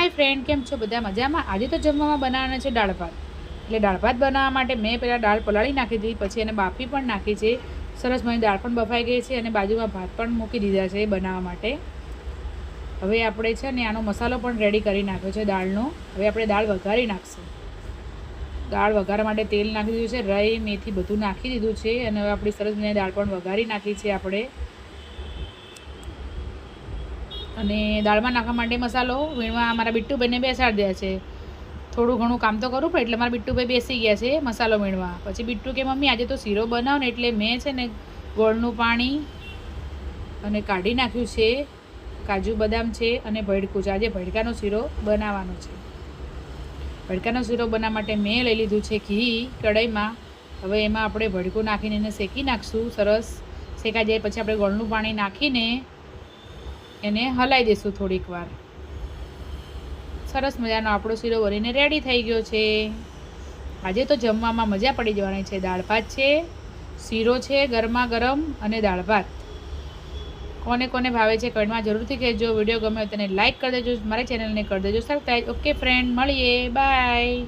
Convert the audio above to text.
હાય friend કેમ છો? બધા મજામાં? આજે તો જમવામાં બનાવવાના છે દાળ ભાત. એટલે દાળ ભાત બનાવવા માટે મેં પહેલાં દાળ પલાળી નાખી દીધી, પછી એને બાફી પણ નાખી છે. સરસ મને દાળ પણ બફાઈ ગઈ છે અને બાજુમાં ભાત પણ મૂકી દીધા છે બનાવવા માટે. હવે આપણે છે ને આનો મસાલો પણ રેડી કરી નાખ્યો છે દાળનો. હવે આપણે દાળ વઘારી નાખશું. દાળ વઘારવા માટે તેલ નાખી દીધું છે, રાઈ, મેથી બધું નાખી દીધું છે અને હવે આપણી સરસ મને દાળ પણ વઘારી નાખી છે આપણે. અને દાળમાં નાખવા માટે મસાલો વીણવા મારા બિટ્ટુભાઈને બેસાડી દે છે. થોડું ઘણું કામ તો કરવું પડે એટલે મારા બિટ્ટુભાઈ બેસી ગયા છે મસાલો વીણવા. પછી બિટ્ટુ કે, મમ્મી, આજે તો શીરો બનાવો ને એટલે મેં છે ને ગોળનું પાણી અને કાઢી નાખ્યું છે, કાજુ બદામ છે અને ભડકું છે. આજે ભડકાનો શીરો બનાવવાનો છે. ભડકાનો શીરો બનાવવા માટે મેં લઈ લીધું છે ઘી કઢાઈમાં. હવે એમાં આપણે ભડકું નાખીને એને શેકી નાખશું. સરસ શેકાઈ જાય. પછી આપણે ગોળનું પાણી નાખીને એને હલાવી દઈશું થોડીક વાર. સરસ મજાનો આપણો શીરો વળીને રેડી થઈ ગયો છે. આજે તો જમવામાં મજા પડી જવાની છે. દાળ ભાત છે, શીરો છે, ગરમા ગરમ અને દાળ ભાત. કોને કોને ભાવે છે કમેન્ટમાં જરૂરથી કહેજો. વીડિયો ગમે તેને લાઇક કરી દેજો. મારા ચેનલને કરી દેજો. સબસ્ક્રાઈબ ઓકે ફ્રેન્ડ મળીએ. બાય